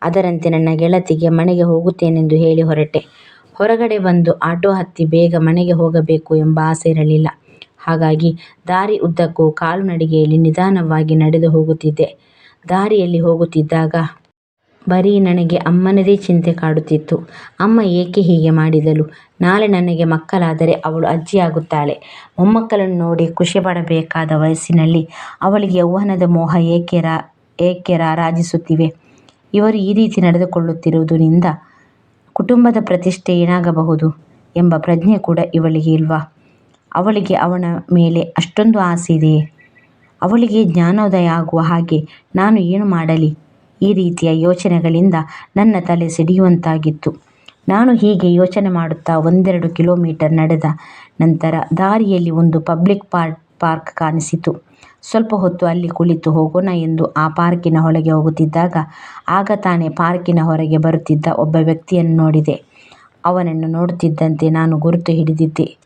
ಅದರಂತೆ ನನ್ನ ಗೆಳತಿಗೆ ಮನೆಗೆ ಹೋಗುತ್ತೇನೆಂದು ಹೇಳಿ ಹೊರಟೆ. ಹೊರಗಡೆ ಬಂದು ಆಟೋ ಹತ್ತಿ ಬೇಗ ಮನೆಗೆ ಹೋಗಬೇಕು ಎಂಬ ಆಸೆ ಇರಲಿಲ್ಲ. ಹಾಗಾಗಿ ದಾರಿ ಉದ್ದಕ್ಕೂ ಕಾಲುನಡಿಗೆಯಲ್ಲಿ ನಿಧಾನವಾಗಿ ನಡೆದು ಹೋಗುತ್ತಿದ್ದೆ. ದಾರಿಯಲ್ಲಿ ಹೋಗುತ್ತಿದ್ದಾಗ ಬರೀ ನನಗೆ ಅಮ್ಮನದೇ ಚಿಂತೆ ಕಾಡುತ್ತಿತ್ತು. ಅಮ್ಮ ಏಕೆ ಹೀಗೆ ಮಾಡಿದಳು? ನಾಳೆ ನನಗೆ ಮಕ್ಕಳಾದರೆ ಅವಳು ಅಜ್ಜಿಯಾಗುತ್ತಾಳೆ. ಮೊಮ್ಮಕ್ಕಳನ್ನು ನೋಡಿ ಖುಷಿಪಡಬೇಕಾದ ವಯಸ್ಸಿನಲ್ಲಿ ಅವಳಿಗೆ ಯೌವನದ ಮೋಹ ಏಕೆ ರಾರಾಜಿಸುತ್ತಿವೆ? ಇವರು ಈ ರೀತಿ ನಡೆದುಕೊಳ್ಳುತ್ತಿರುವುದರಿಂದ ಕುಟುಂಬದ ಪ್ರತಿಷ್ಠೆ ಏನಾಗಬಹುದು ಎಂಬ ಪ್ರಜ್ಞೆ ಕೂಡ ಇವಳಿಗೆ ಇಲ್ವಾ? ಅವಳಿಗೆ ಅವನ ಮೇಲೆ ಅಷ್ಟೊಂದು ಆಸೆ ಇದೆಯೇ? ಅವಳಿಗೆ ಜ್ಞಾನೋದಯ ಆಗುವ ಹಾಗೆ ನಾನು ಏನು ಮಾಡಲಿ? ಈ ರೀತಿಯ ಯೋಚನೆಗಳಿಂದ ನನ್ನ ತಲೆ ಸಿಡಿಯುವಂತಾಗಿತ್ತು. ನಾನು ಹೀಗೆ ಯೋಚನೆ ಮಾಡುತ್ತಾ ಒಂದೆರಡು ಕಿಲೋಮೀಟರ್ ನಡೆದ ನಂತರ ದಾರಿಯಲ್ಲಿ ಒಂದು ಪಬ್ಲಿಕ್ ಪಾರ್ಕ್ ಕಾಣಿಸಿತು. ಸ್ವಲ್ಪ ಹೊತ್ತು ಅಲ್ಲಿ ಕುಳಿತು ಹೋಗೋಣ ಎಂದು ಆ ಪಾರ್ಕಿನ ಒಳಗೆ ಹೋಗುತ್ತಿದ್ದಾಗ ಆಗ ತಾನೇ ಪಾರ್ಕಿನ ಹೊರಗೆ ಬರುತ್ತಿದ್ದ ಒಬ್ಬ ವ್ಯಕ್ತಿಯನ್ನು ನೋಡಿದೆ. ಅವನನ್ನು ನೋಡುತ್ತಿದ್ದಂತೆ ನಾನು ಗುರುತು ಹಿಡಿದಿದ್ದೆ.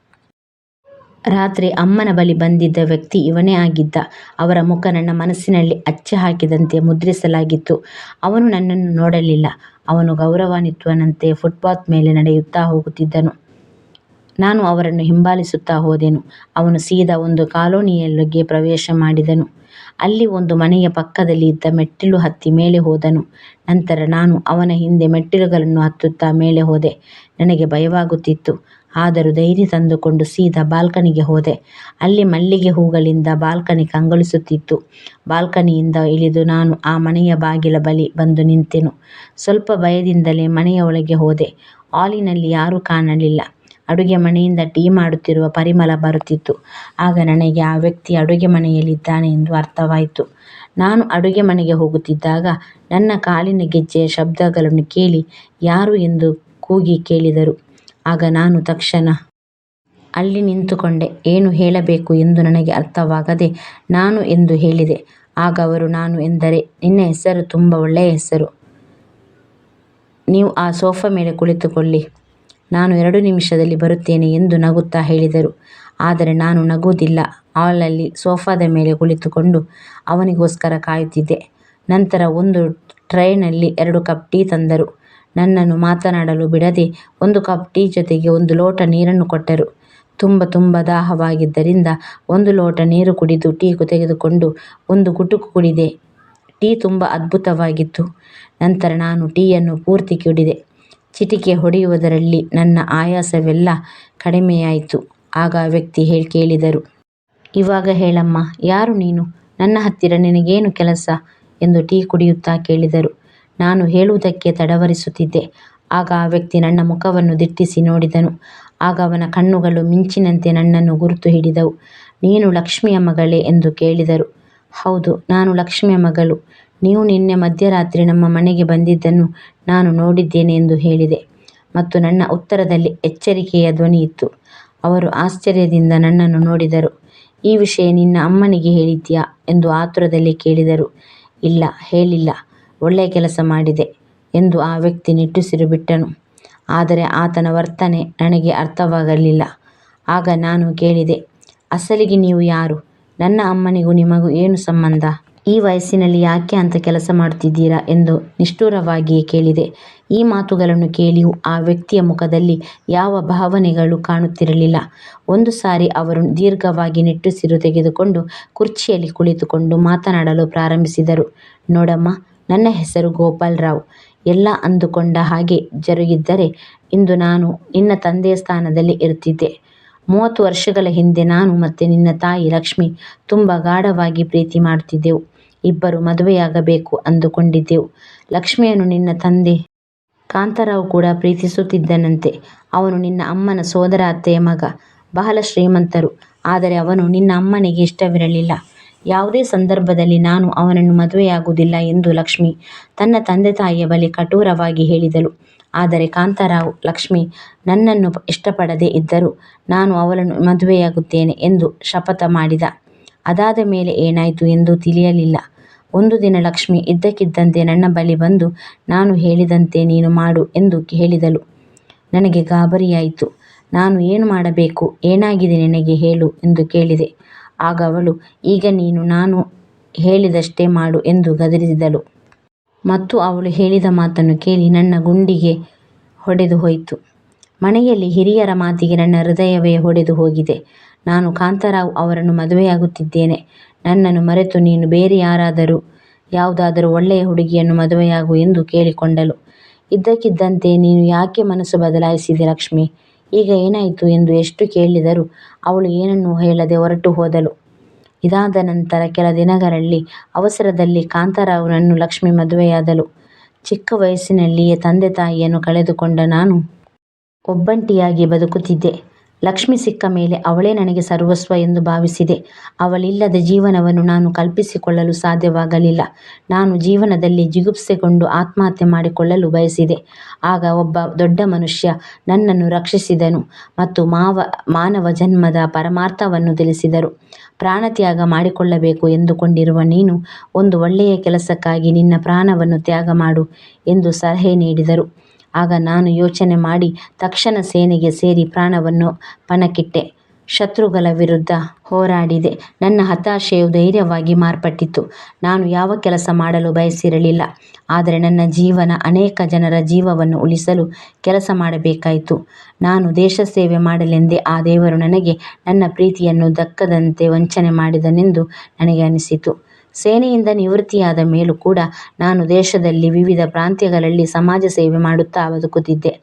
ರಾತ್ರಿ ಅಮ್ಮನ ಬಳಿ ಬಂದಿದ್ದ ವ್ಯಕ್ತಿ ಇವನೇ ಆಗಿದ್ದ. ಅವರ ಮುಖ ನನ್ನ ಮನಸ್ಸಿನಲ್ಲಿ ಅಚ್ಚೆ ಹಾಕಿದಂತೆ ಮುದ್ರಿಸಲಾಗಿತ್ತು. ಅವನು ನನ್ನನ್ನು ನೋಡಲಿಲ್ಲ. ಅವನು ಗೌರವಾನ್ವಿತನಂತೆ ಫುಟ್ಪಾತ್ ಮೇಲೆ ನಡೆಯುತ್ತಾ ಹೋಗುತ್ತಿದ್ದನು. ನಾನು ಅವರನ್ನು ಹಿಂಬಾಲಿಸುತ್ತಾ ಹೋದೆನು. ಅವನು ಸೀದಾ ಒಂದು ಕಾಲೋನಿಯೊಳಗೆ ಪ್ರವೇಶ ಮಾಡಿದನು. ಅಲ್ಲಿ ಒಂದು ಮನೆಯ ಪಕ್ಕದಲ್ಲಿ ಇದ್ದ ಮೆಟ್ಟಿಲು ಹತ್ತಿ ಮೇಲೆ ಹೋದನು. ನಂತರ ನಾನು ಅವನ ಹಿಂದೆ ಮೆಟ್ಟಿಲುಗಳನ್ನು ಹತ್ತುತ್ತಾ ಮೇಲೆ ಹೋದೆ. ನನಗೆ ಭಯವಾಗುತ್ತಿತ್ತು. ಆದರೂ ಧೈರ್ಯ ತಂದುಕೊಂಡು ಸೀದಾ ಬಾಲ್ಕನಿಗೆ ಹೋದೆ. ಅಲ್ಲಿ ಮಲ್ಲಿಗೆ ಹೂಗಳಿಂದ ಬಾಲ್ಕನಿ ಕಂಗೊಳಿಸುತ್ತಿತ್ತು. ಬಾಲ್ಕನಿಯಿಂದ ಇಳಿದು ನಾನು ಆ ಮನೆಯ ಬಾಗಿಲ ಬಳಿ ಬಂದು ನಿಂತೆನು. ಸ್ವಲ್ಪ ಭಯದಿಂದಲೇ ಮನೆಯ ಒಳಗೆ ಹೋದೆ. ಹಾಲಿನಲ್ಲಿ ಯಾರೂ ಕಾಣಲಿಲ್ಲ. ಅಡುಗೆ ಮನೆಯಿಂದ ಟೀ ಮಾಡುತ್ತಿರುವ ಪರಿಮಳ ಬರುತ್ತಿತ್ತು. ಆಗ ನನಗೆ ಆ ವ್ಯಕ್ತಿ ಅಡುಗೆ ಮನೆಯಲ್ಲಿದ್ದಾನೆ ಎಂದು ಅರ್ಥವಾಯಿತು. ನಾನು ಅಡುಗೆ ಮನೆಗೆ ಹೋಗುತ್ತಿದ್ದಾಗ ನನ್ನ ಕಾಲಿನ ಗೆಜ್ಜೆಯ ಶಬ್ದಗಳನ್ನು ಕೇಳಿ ಯಾರು ಎಂದು ಕೂಗಿ ಕೇಳಿದರು. ಆಗ ನಾನು ತಕ್ಷಣ, ಅಲ್ಲಿ ನಿಂತುಕೊಂಡೆ. ಏನು ಹೇಳಬೇಕು ಎಂದು ನನಗೆ ಅರ್ಥವಾಗದೆ ನಾನು ಎಂದು ಹೇಳಿದೆ. ಆಗ ಅವರು, ನಾನು ಎಂದರೆ ನಿನ್ನ ಹೆಸರು ತುಂಬ ಒಳ್ಳೆಯ ಹೆಸರು. ನೀವು ಆ ಸೋಫಾ ಮೇಲೆ ಕುಳಿತುಕೊಳ್ಳಿ. ನಾನು ಎರಡು ನಿಮಿಷದಲ್ಲಿ ಬರುತ್ತೇನೆ ಎಂದು ನಗುತ್ತಾ ಹೇಳಿದರು. ಆದರೆ ನಾನು ನಗುವುದಿಲ್ಲ. ಹಾಲಲ್ಲಿ ಸೋಫಾದ ಮೇಲೆ ಕುಳಿತುಕೊಂಡು ಅವನಿಗೋಸ್ಕರ ಕಾಯುತ್ತಿದ್ದೆ. ನಂತರ ಒಂದು ಟ್ರೇನಲ್ಲಿ ಎರಡು ಕಪ್ ಟೀ ತಂದರು. ನನ್ನನ್ನು ಮಾತನಾಡಲು ಬಿಡದೆ ಒಂದು ಕಪ್ ಟೀ ಜೊತೆಗೆ ಒಂದು ಲೋಟ ನೀರನ್ನು ಕೊಟ್ಟರು. ತುಂಬ ತುಂಬ ದಾಹವಾಗಿದ್ದರಿಂದ ಒಂದು ಲೋಟ ನೀರು ಕುಡಿದು ಟೀ ತೆಗೆದುಕೊಂಡು ಒಂದು ಗುಟುಕು ಕುಡಿದೆ. ಟೀ ತುಂಬ ಅದ್ಭುತವಾಗಿತ್ತು. ನಂತರ ನಾನು ಟೀಯನ್ನು ಪೂರ್ತಿ ಕುಡಿದೆ. ಚಿಟಿಕೆ ಹೊಡೆಯುವುದರಲ್ಲಿ ನನ್ನ ಆಯಾಸವೆಲ್ಲ ಕಡಿಮೆಯಾಯಿತು. ಆಗ ಆ ವ್ಯಕ್ತಿ ಕೇಳಿದರು. ಇವಾಗ ಹೇಳಮ್ಮ, ಯಾರು ನೀನು? ನನ್ನ ಹತ್ತಿರ ನಿನಗೇನು ಕೆಲಸ? ಎಂದು ಟೀ ಕುಡಿಯುತ್ತಾ ಕೇಳಿದರು. ನಾನು ಹೇಳುವುದಕ್ಕೆ ತಡವರಿಸುತ್ತಿದ್ದೆ. ಆಗ ಆ ವ್ಯಕ್ತಿ ನನ್ನ ಮುಖವನ್ನು ದಿಟ್ಟಿಸಿ ನೋಡಿದನು. ಆಗ ಅವನ ಕಣ್ಣುಗಳು ಮಿಂಚಿನಂತೆ ನನ್ನನ್ನು ಗುರುತು ಹಿಡಿದವು. ನೀನು ಲಕ್ಷ್ಮಿಯ ಮಗಳೇ ಎಂದು ಕೇಳಿದರು. ಹೌದು, ನಾನು ಲಕ್ಷ್ಮಿಯ ಮಗಳು. ನೀವು ನಿನ್ನೆ ಮಧ್ಯರಾತ್ರಿ ನಮ್ಮ ಮನೆಗೆ ಬಂದಿದ್ದನ್ನು ನಾನು ನೋಡಿದ್ದೇನೆ ಎಂದು ಹೇಳಿದೆ. ಮತ್ತು ನನ್ನ ಉತ್ತರದಲ್ಲಿ ಎಚ್ಚರಿಕೆಯ ಧ್ವನಿಯಿತ್ತು. ಅವರು ಆಶ್ಚರ್ಯದಿಂದ ನನ್ನನ್ನು ನೋಡಿದರು. ಈ ವಿಷಯ ನಿನ್ನ ಅಮ್ಮನಿಗೆ ಹೇಳಿದ್ಯಾ ಎಂದು ಆತುರದಲ್ಲಿ ಕೇಳಿದರು. ಇಲ್ಲ, ಹೇಳಿಲ್ಲ. ಒಳ್ಳೆಯ ಕೆಲಸ ಮಾಡಿದೆ ಎಂದು ಆ ವ್ಯಕ್ತಿ ನಿಟ್ಟುಸಿರು ಬಿಟ್ಟನು. ಆದರೆ ಆತನ ವರ್ತನೆ ನನಗೆ ಅರ್ಥವಾಗಲಿಲ್ಲ. ಆಗ ನಾನು ಕೇಳಿದೆ, ಅಸಲಿಗೆ ನೀವು ಯಾರು? ನನ್ನ ಅಮ್ಮನಿಗೂ ನಿಮಗೂ ಏನು ಸಂಬಂಧ? ಈ ವಯಸ್ಸಿನಲ್ಲಿ ಯಾಕೆ ಅಂತ ಕೆಲಸ ಮಾಡುತ್ತಿದ್ದೀರಾ ಎಂದು ನಿಷ್ಠುರವಾಗಿಯೇ ಕೇಳಿದೆ. ಈ ಮಾತುಗಳನ್ನು ಕೇಳಿಯೂ ಆ ವ್ಯಕ್ತಿಯ ಮುಖದಲ್ಲಿ ಯಾವ ಭಾವನೆಗಳು ಕಾಣುತ್ತಿರಲಿಲ್ಲ. ಒಂದು ಸಾರಿ ಅವರು ದೀರ್ಘವಾಗಿ ನಿಟ್ಟುಸಿರು ತೆಗೆದುಕೊಂಡು ಕುರ್ಚಿಯಲ್ಲಿ ಕುಳಿತುಕೊಂಡು ಮಾತನಾಡಲು ಪ್ರಾರಂಭಿಸಿದರು. ನೋಡಮ್ಮ, ನನ್ನ ಹೆಸರು ಗೋಪಾಲ್ ರಾವ್. ಎಲ್ಲ ಅಂದುಕೊಂಡ ಹಾಗೆ ಜರುಗಿದ್ದರೆ ಇಂದು ನಾನು ನಿನ್ನ ತಂದೆಯ ಸ್ಥಾನದಲ್ಲಿ ಇರುತ್ತಿದ್ದೆ. ಮೂವತ್ತು ವರ್ಷಗಳ ಹಿಂದೆ ನಾನು ಮತ್ತು ನಿನ್ನ ತಾಯಿ ಲಕ್ಷ್ಮಿ ತುಂಬ ಗಾಢವಾಗಿ ಪ್ರೀತಿ ಮಾಡುತ್ತಿದ್ದೆವು. ಇಬ್ಬರೂ ಮದುವೆಯಾಗಬೇಕು ಅಂದುಕೊಂಡಿದ್ದೆವು. ಲಕ್ಷ್ಮಿಯನ್ನು ನಿನ್ನ ತಂದೆ ಕಾಂತರಾವ್ ಕೂಡ ಪ್ರೀತಿಸುತ್ತಿದ್ದನಂತೆ. ಅವನು ನಿನ್ನ ಅಮ್ಮನ ಸೋದರ ಅತ್ತೆಯ ಮಗ. ಬಹಳ ಶ್ರೀಮಂತರು. ಆದರೆ ಅವನು ನಿನ್ನ ಅಮ್ಮನಿಗೆ ಇಷ್ಟವಿರಲಿಲ್ಲ. ಯಾವುದೇ ಸಂದರ್ಭದಲ್ಲಿ ನಾನು ಅವನನ್ನು ಮದುವೆಯಾಗುವುದಿಲ್ಲ ಎಂದು ಲಕ್ಷ್ಮಿ ತನ್ನ ತಂದೆ ತಾಯಿಯ ಬಳಿ ಕಠೋರವಾಗಿ ಹೇಳಿದಳು. ಆದರೆ ಕಾಂತರಾವ್, ಲಕ್ಷ್ಮಿ ನನ್ನನ್ನು ಇಷ್ಟಪಡದೇ ಇದ್ದರೂ ನಾನು ಅವಳನ್ನು ಮದುವೆಯಾಗುತ್ತೇನೆ ಎಂದು ಶಪಥ ಮಾಡಿದ. ಅದಾದ ಮೇಲೆ ಏನಾಯಿತು ಎಂದು ತಿಳಿಯಲಿಲ್ಲ. ಒಂದು ದಿನ ಲಕ್ಷ್ಮಿ ಇದ್ದಕ್ಕಿದ್ದಂತೆ ನನ್ನ ಬಳಿ ಬಂದು, ನಾನು ಹೇಳಿದಂತೆ ನೀನು ಮಾಡು ಎಂದು ಹೇಳಿದಳು. ನನಗೆ ಗಾಬರಿಯಾಯಿತು. ನಾನು ಏನು ಮಾಡಬೇಕು? ಏನಾಗಿದೆ ನಿನಗೆ ಹೇಳು ಎಂದು ಕೇಳಿದೆ. ಆಗ ಅವಳು, ಈಗ ನೀನು ನಾನು ಹೇಳಿದಷ್ಟೇ ಮಾಡು ಎಂದು ಗದರಿಸಿದಳು. ಮತ್ತು ಅವಳು ಹೇಳಿದ ಮಾತನ್ನು ಕೇಳಿ ನನ್ನ ಗುಂಡಿಗೆ ಹೊಡೆದು ಹೋಯಿತು. ಮನೆಯಲ್ಲಿ ಹಿರಿಯರ ಮಾತಿಗೆ ನನ್ನ ಹೃದಯವೇ ಹೊಡೆದು ಹೋಗಿದೆ. ನಾನು ಕಾಂತಾರಾವ್ ಅವರನ್ನು ಮದುವೆಯಾಗುತ್ತಿದ್ದೇನೆ. ನನ್ನನ್ನು ಮರೆತು ನೀನು ಬೇರೆ ಯಾರಾದರೂ, ಯಾವುದಾದರೂ ಒಳ್ಳೆಯ ಹುಡುಗಿಯನ್ನು ಮದುವೆಯಾಗು ಎಂದು ಕೇಳಿಕೊಂಡಳು. ಇದ್ದಕ್ಕಿದ್ದಂತೆ ನೀನು ಯಾಕೆ ಮನಸ್ಸು ಬದಲಾಯಿಸಿದೆ ಲಕ್ಷ್ಮಿ? ಈಗ ಏನಾಯಿತು ಎಂದು ಎಷ್ಟು ಕೇಳಿದರೂ ಅವಳು ಏನನ್ನೂ ಹೇಳದೆ ಹೊರಟು ಹೋದಳು. ಇದಾದ ನಂತರ ಕೆಲ ದಿನಗಳಲ್ಲಿ ಅವಸರದಲ್ಲಿ ಕಾಂತಾರಾವ್ನನ್ನು ಲಕ್ಷ್ಮಿ ಮದುವೆಯಾದಳು. ಚಿಕ್ಕ ವಯಸ್ಸಿನಲ್ಲಿಯೇ ತಂದೆ ತಾಯಿಯನ್ನು ಕಳೆದುಕೊಂಡ ನಾನು ಒಬ್ಬಂಟಿಯಾಗಿ ಬದುಕುತ್ತಿದ್ದೆ. ಲಕ್ಷ್ಮಿ ಸಿಕ್ಕ ಮೇಲೆ ಅವಳೇ ನನಗೆ ಸರ್ವಸ್ವ ಎಂದು ಭಾವಿಸಿದೆ. ಅವಳಿಲ್ಲದ ಜೀವನವನ್ನು ನಾನು ಕಲ್ಪಿಸಿಕೊಳ್ಳಲು ಸಾಧ್ಯವಾಗಲಿಲ್ಲ. ನಾನು ಜೀವನದಲ್ಲಿ ಜಿಗುಪ್ಸೆಗೊಂಡು ಆತ್ಮಹತ್ಯೆ ಮಾಡಿಕೊಳ್ಳಲು ಬಯಸಿದೆ. ಆಗ ಒಬ್ಬ ದೊಡ್ಡ ಮನುಷ್ಯ ನನ್ನನ್ನು ರಕ್ಷಿಸಿದನು ಮತ್ತು ಮಾವ, ಮಾನವ ಜನ್ಮದ ಪರಮಾರ್ಥವನ್ನು ತಿಳಿಸಿದರು. ಪ್ರಾಣತ್ಯಾಗ ಮಾಡಿಕೊಳ್ಳಬೇಕು ಎಂದುಕೊಂಡಿರುವ ನೀನು ಒಂದು ಒಳ್ಳೆಯ ಕೆಲಸಕ್ಕಾಗಿ ನಿನ್ನ ಪ್ರಾಣವನ್ನು ತ್ಯಾಗ ಮಾಡು ಎಂದು ಸಲಹೆ ನೀಡಿದರು. ಆಗ ನಾನು ಯೋಚನೆ ಮಾಡಿ ತಕ್ಷಣ ಸೇನೆಗೆ ಸೇರಿ ಪ್ರಾಣವನ್ನು ಪಣಕ್ಕಿಟ್ಟೆ. ಶತ್ರುಗಳ ವಿರುದ್ಧ ಹೋರಾಡಿದೆ. ನನ್ನ ಹತಾಶೆಯು ಧೈರ್ಯವಾಗಿ ಮಾರ್ಪಟ್ಟಿತು. ನಾನು ಯಾವ ಕೆಲಸ ಮಾಡಲು ಬಯಸಿರಲಿಲ್ಲ. ಆದರೆ ನನ್ನ ಜೀವನ ಅನೇಕ ಜನರ ಜೀವವನ್ನು ಉಳಿಸಲು ಕೆಲಸ ಮಾಡಬೇಕಾಯಿತು. ನಾನು ದೇಶಸೇವೆ ಮಾಡಲೆಂದೇ ಆ ದೇವರು ನನಗೆ ನನ್ನ ಪ್ರೀತಿಯನ್ನು ದಕ್ಕದಂತೆ ವಂಚನೆ ಮಾಡಿದನೆಂದು ನನಗೆ ಅನಿಸಿತು. ಸೇನೆಯಿಂದ ನಿವೃತ್ತಿಯಾದ ಮೇಲೂ ಕೂಡ ನಾನು ದೇಶದಲ್ಲಿ ವಿವಿಧ ಪ್ರಾಂತ್ಯಗಳಲ್ಲಿ ಸಮಾಜ ಸೇವೆ ಮಾಡುತ್ತಾ ಬದುಕುತ್ತಿದ್ದೆ.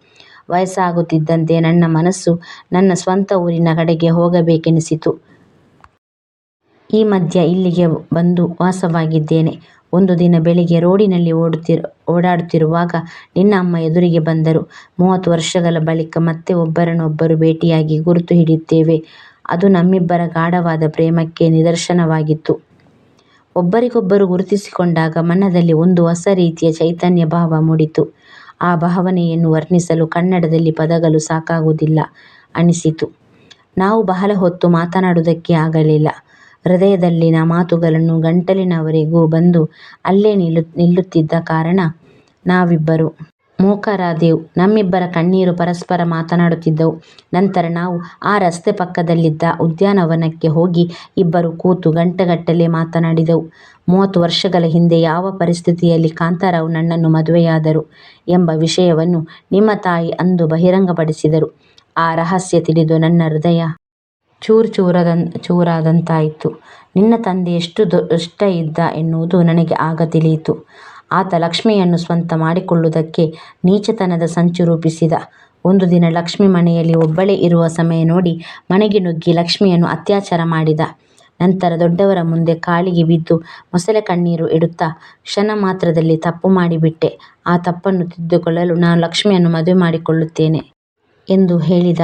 ವಯಸ್ಸಾಗುತ್ತಿದ್ದಂತೆ ನನ್ನ ಮನಸ್ಸು ನನ್ನ ಸ್ವಂತ ಊರಿನ ಕಡೆಗೆ ಹೋಗಬೇಕೆನಿಸಿತು. ಈ ಮಧ್ಯ ಇಲ್ಲಿಗೆ ಬಂದು ವಾಸವಾಗಿದ್ದೇನೆ. ಒಂದು ದಿನ ಬೆಳಿಗ್ಗೆ ರೋಡಿನಲ್ಲಿ ಓಡಾಡುತ್ತಿರುವಾಗ ನಿನ್ನ ಅಮ್ಮ ಎದುರಿಗೆ ಬಂದರು. ಮೂವತ್ತು ವರ್ಷಗಳ ಬಳಿಕ ಮತ್ತೆ ಒಬ್ಬರನ್ನೊಬ್ಬರು ಭೇಟಿಯಾಗಿ ಗುರುತು ಹಿಡಿಯುತ್ತೇವೆ. ಅದು ನಮ್ಮಿಬ್ಬರ ಗಾಢವಾದ ಪ್ರೇಮಕ್ಕೆ ನಿದರ್ಶನವಾಗಿತ್ತು. ಒಬ್ಬರಿಗೊಬ್ಬರು ಗುರುತಿಸಿಕೊಂಡಾಗ ಮನದಲ್ಲಿ ಒಂದು ಹೊಸ ರೀತಿಯ ಚೈತನ್ಯ ಭಾವ ಮೂಡಿತು. ಆ ಭಾವನೆಯನ್ನು ವರ್ಣಿಸಲು ಕನ್ನಡದಲ್ಲಿ ಪದಗಳು ಸಾಕಾಗುವುದಿಲ್ಲ ಅನಿಸಿತು. ನಾವು ಬಹಳ ಹೊತ್ತು ಮಾತನಾಡುವುದಕ್ಕೆ ಆಗಲಿಲ್ಲ. ಹೃದಯದಲ್ಲಿನ ಮಾತುಗಳನ್ನು ಗಂಟಲಿನವರೆಗೂ ಬಂದು ಅಲ್ಲೇ ನಿಲ್ಲುತ್ತಿದ್ದ ಕಾರಣ ನಾವಿಬ್ಬರೂ ಮೂಕರಾದೆವು. ನಮ್ಮಿಬ್ಬರ ಕಣ್ಣೀರು ಪರಸ್ಪರ ಮಾತನಾಡುತ್ತಿದ್ದವು. ನಂತರ ನಾವು ಆ ರಸ್ತೆ ಪಕ್ಕದಲ್ಲಿದ್ದ ಉದ್ಯಾನವನಕ್ಕೆ ಹೋಗಿ ಇಬ್ಬರು ಕೂತು ಗಂಟೆಗಟ್ಟಲೆ ಮಾತನಾಡಿದೆವು. ಮೂವತ್ತು ವರ್ಷಗಳ ಹಿಂದೆ ಯಾವ ಪರಿಸ್ಥಿತಿಯಲ್ಲಿ ಕಾಂತಾರಾವ್ ನನ್ನನ್ನು ಮದುವೆಯಾದರು ಎಂಬ ವಿಷಯವನ್ನು ನಿಮ್ಮ ತಾಯಿ ಅಂದು ಬಹಿರಂಗಪಡಿಸಿದರು. ಆ ರಹಸ್ಯ ತಿಳಿದು ನನ್ನ ಹೃದಯ ಚೂರಾದಂತಾಯಿತು. ನಿನ್ನ ತಂದೆ ಎಷ್ಟು ದುಷ್ಟ ಇದ್ದ ಎನ್ನುವುದು ನನಗೆ ಆಗ ತಿಳಿಯಿತು. ಆತ ಲಕ್ಷ್ಮಿಯನ್ನು ಸ್ವಂತ ಮಾಡಿಕೊಳ್ಳುವುದಕ್ಕೆ ನೀಚತನದ ಸಂಚು ರೂಪಿಸಿದ. ಒಂದು ದಿನ ಲಕ್ಷ್ಮಿ ಮನೆಯಲ್ಲಿ ಒಬ್ಬಳೇ ಇರುವ ಸಮಯ ನೋಡಿ ಮನೆಗೆ ನುಗ್ಗಿ ಲಕ್ಷ್ಮಿಯನ್ನು ಅತ್ಯಾಚಾರ ಮಾಡಿದ. ನಂತರ ದೊಡ್ಡವರ ಮುಂದೆ ಕಾಳಿಗೆ ಬಿದ್ದು ಮೊಸಳೆ ಕಣ್ಣೀರು ಇಡುತ್ತಾ ಕ್ಷಣ ಮಾತ್ರದಲ್ಲಿ ತಪ್ಪು ಮಾಡಿಬಿಟ್ಟೆ. ಆ ತಪ್ಪನ್ನು ತಿದ್ದಿಕೊಳ್ಳಲು ನಾನು ಲಕ್ಷ್ಮಿಯನ್ನು ಮದುವೆ ಮಾಡಿಕೊಳ್ಳುತ್ತೇನೆ ಎಂದು ಹೇಳಿದ.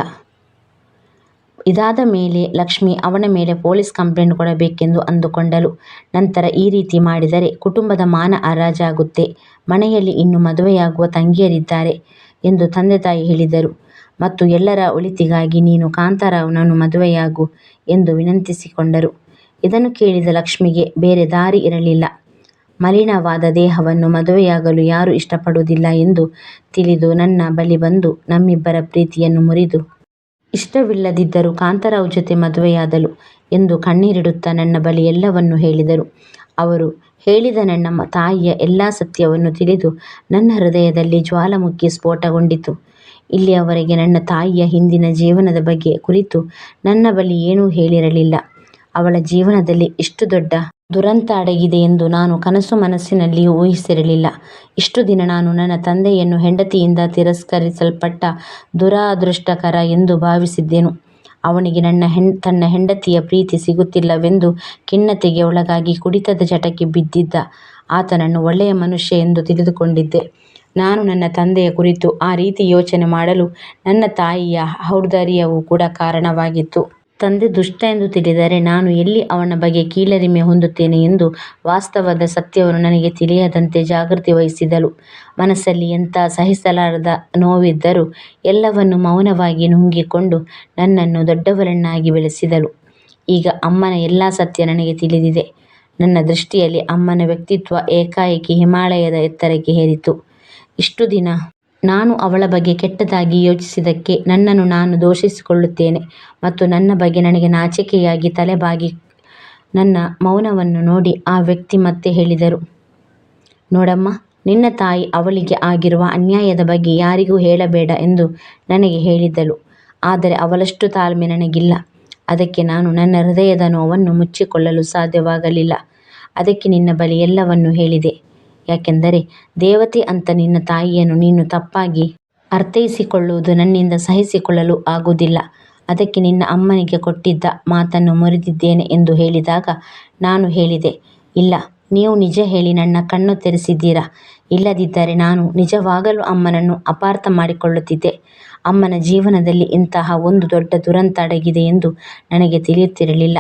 ಇದಾದ ಮೇಲೆ ಲಕ್ಷ್ಮಿ ಅವನ ಮೇಲೆ ಪೊಲೀಸ್ ಕಂಪ್ಲೇಂಟ್ ಕೊಡಬೇಕೆಂದು ಅಂದುಕೊಂಡಳು. ನಂತರ ಈ ರೀತಿ ಮಾಡಿದರೆ ಕುಟುಂಬದ ಮಾನ ಹರಾಜಾಗುತ್ತೆ. ಮನೆಯಲ್ಲಿ ಇನ್ನು ಮದುವೆಯಾಗುವ ತಂಗಿಯರಿದ್ದಾರೆ ಎಂದು ತಂದೆ ತಾಯಿ ಹೇಳಿದರು ಮತ್ತು ಎಲ್ಲರ ಒಳಿತಿಗಾಗಿ ನೀನು ಕಾಂತಾರಾವ್ನನ್ನು ಮದುವೆಯಾಗು ಎಂದು ವಿನಂತಿಸಿಕೊಂಡರು. ಇದನ್ನು ಕೇಳಿದ ಲಕ್ಷ್ಮಿಗೆ ಬೇರೆ ದಾರಿ ಇರಲಿಲ್ಲ. ಮಲಿನವಾದ ದೇಹವನ್ನು ಮದುವೆಯಾಗಲು ಯಾರೂ ಇಷ್ಟಪಡುವುದಿಲ್ಲ ಎಂದು ತಿಳಿದು ನನ್ನ ಬಳಿ ಬಂದು ನಮ್ಮಿಬ್ಬರ ಪ್ರೀತಿಯನ್ನು ಮುರಿದು ಇಷ್ಟವಿಲ್ಲದಿದ್ದರೂ ಕಾಂತರಾವ್ ಜೊತೆ ಮದುವೆಯಾದಳು ಎಂದು ಕಣ್ಣೀರಿಡುತ್ತಾ ನನ್ನ ಬಳಿ ಎಲ್ಲವನ್ನೂ ಹೇಳಿದರು. ಅವರು ಹೇಳಿದ ನನ್ನ ತಾಯಿಯ ಎಲ್ಲಾ ಸತ್ಯವನ್ನು ತಿಳಿದು ನನ್ನ ಹೃದಯದಲ್ಲಿ ಜ್ವಾಲಾಮುಖಿ ಸ್ಫೋಟಗೊಂಡಿತು. ಇಲ್ಲಿಯವರೆಗೆ ನನ್ನ ತಾಯಿಯ ಹಿಂದಿನ ಜೀವನದ ಬಗ್ಗೆ ಕುರಿತು ನನ್ನ ಬಳಿ ಏನೂ ಹೇಳಿರಲಿಲ್ಲ. ಅವಳ ಜೀವನದಲ್ಲಿ ಇಷ್ಟು ದೊಡ್ಡ ದುರಂತ ಅಡಗಿದೆ ಎಂದು ನಾನು ಕನಸು ಮನಸ್ಸಿನಲ್ಲಿಯೂ ಊಹಿಸಿರಲಿಲ್ಲ. ಇಷ್ಟು ದಿನ ನಾನು ನನ್ನ ತಂದೆಯನ್ನು ಹೆಂಡತಿಯಿಂದ ತಿರಸ್ಕರಿಸಲ್ಪಟ್ಟ ದುರಾದೃಷ್ಟಕರ ಎಂದು ಭಾವಿಸಿದ್ದೆನು. ಅವನಿಗೆ ತನ್ನ ಹೆಂಡತಿಯ ಪ್ರೀತಿ ಸಿಗುತ್ತಿಲ್ಲವೆಂದು ಖಿನ್ನತೆಗೆ ಒಳಗಾಗಿ ಕುಡಿತದ ಚಟಕ್ಕೆ ಬಿದ್ದಿದ್ದ. ಆತನನ್ನು ಒಳ್ಳೆಯ ಮನುಷ್ಯ ಎಂದು ತಿಳಿದುಕೊಂಡಿದ್ದೆ. ನಾನು ನನ್ನ ತಂದೆಯ ಕುರಿತು ಆ ರೀತಿ ಯೋಚನೆ ಮಾಡಲು ನನ್ನ ತಾಯಿಯ ಔದಾರ್ಯವೂ ಕೂಡ ಕಾರಣವಾಗಿತ್ತು. ತಂದೆ ದುಷ್ಟ ಎಂದು ತಿಳಿದರೆ ನಾನು ಎಲ್ಲಿ ಅವನ ಬಗ್ಗೆ ಕೀಳರಿಮೆ ಹೊಂದುತ್ತೇನೆ ಎಂದು ವಾಸ್ತವದ ಸತ್ಯವನ್ನು ನನಗೆ ತಿಳಿಯದಂತೆ ಜಾಗೃತಿ ವಹಿಸಿದಳು. ಮನಸ್ಸಲ್ಲಿ ಎಂಥ ಸಹಿಸಲಾರದ ನೋವಿದ್ದರೂ ಎಲ್ಲವನ್ನೂ ಮೌನವಾಗಿ ನುಂಗಿಕೊಂಡು ನನ್ನನ್ನು ದೊಡ್ಡವರನ್ನಾಗಿ ಬೆಳೆಸಿದಳು. ಈಗ ಅಮ್ಮನ ಎಲ್ಲ ಸತ್ಯ ನನಗೆ ತಿಳಿದಿದೆ. ನನ್ನ ದೃಷ್ಟಿಯಲ್ಲಿ ಅಮ್ಮನ ವ್ಯಕ್ತಿತ್ವ ಏಕಾಏಕಿ ಹಿಮಾಲಯದ ಎತ್ತರಕ್ಕೆ ಹೇರಿತು ಇಷ್ಟು ದಿನ ನಾನು ಅವಳ ಬಗ್ಗೆ ಕೆಟ್ಟದಾಗಿ ಯೋಚಿಸಿದ್ದಕ್ಕೆ ನನ್ನನ್ನು ನಾನು ದೋಷಿಸಿಕೊಳ್ಳುತ್ತೇನೆ ಮತ್ತು ನನ್ನ ಬಗ್ಗೆ ನನಗೆ ನಾಚಿಕೆಯಾಗಿ ತಲೆಬಾಗಿ ನನ್ನ ಮೌನವನ್ನು ನೋಡಿ ಆ ವ್ಯಕ್ತಿ ಮತ್ತೆ ಹೇಳಿದರು, ನೋಡಮ್ಮ ನಿನ್ನ ತಾಯಿ ಅವಳಿಗೆ ಆಗಿರುವ ಅನ್ಯಾಯದ ಬಗ್ಗೆ ಯಾರಿಗೂ ಹೇಳಬೇಡ ಎಂದು ನನಗೆ ಹೇಳಿದ್ದಳು. ಆದರೆ ಅವಳಷ್ಟು ತಾಳ್ಮೆ ನನಗಿಲ್ಲ. ಅದಕ್ಕೆ ನಾನು ನನ್ನ ಹೃದಯದ ನೋವನ್ನು ಮುಚ್ಚಿಕೊಳ್ಳಲು ಸಾಧ್ಯವಾಗಲಿಲ್ಲ. ಅದಕ್ಕೆ ನಿನ್ನ ಬಳಿ ಎಲ್ಲವನ್ನೂ ಹೇಳಿದೆ. ಯಾಕಂದರೆ ದೇವತೆ ಅಂತ ನಿನ್ನ ತಾಯಿಯನ್ನು ನೀನು ತಪ್ಪಾಗಿ ಅರ್ಥೈಸಿಕೊಳ್ಳುವುದು ನನ್ನಿಂದ ಸಹಿಸಿಕೊಳ್ಳಲು ಆಗುವುದಿಲ್ಲ. ಅದಕ್ಕೆ ನಿನ್ನ ಅಮ್ಮನಿಗೆ ಕೊಟ್ಟಿದ್ದ ಮಾತನ್ನು ಮುರಿದಿದ್ದೇನೆ ಎಂದು ಹೇಳಿದಾಗ ನಾನು ಹೇಳಿದೆ, ಇಲ್ಲ, ನೀವು ನಿಜ ಹೇಳಿ ನನ್ನ ಕಣ್ಣು ತೆರೆಸಿದ್ದೀರಾ. ಇಲ್ಲದಿದ್ದರೆ ನಾನು ನಿಜವಾಗಲೂ ಅಮ್ಮನನ್ನು ಅಪಾರ್ಥ ಮಾಡಿಕೊಳ್ಳುತ್ತಿದ್ದೆ. ಅಮ್ಮನ ಜೀವನದಲ್ಲಿ ಇಂತಹ ಒಂದು ದೊಡ್ಡ ದುರಂತ ಅಡಗಿದೆ ಎಂದು ನನಗೆ ತಿಳಿಯುತ್ತಿರಲಿಲ್ಲ.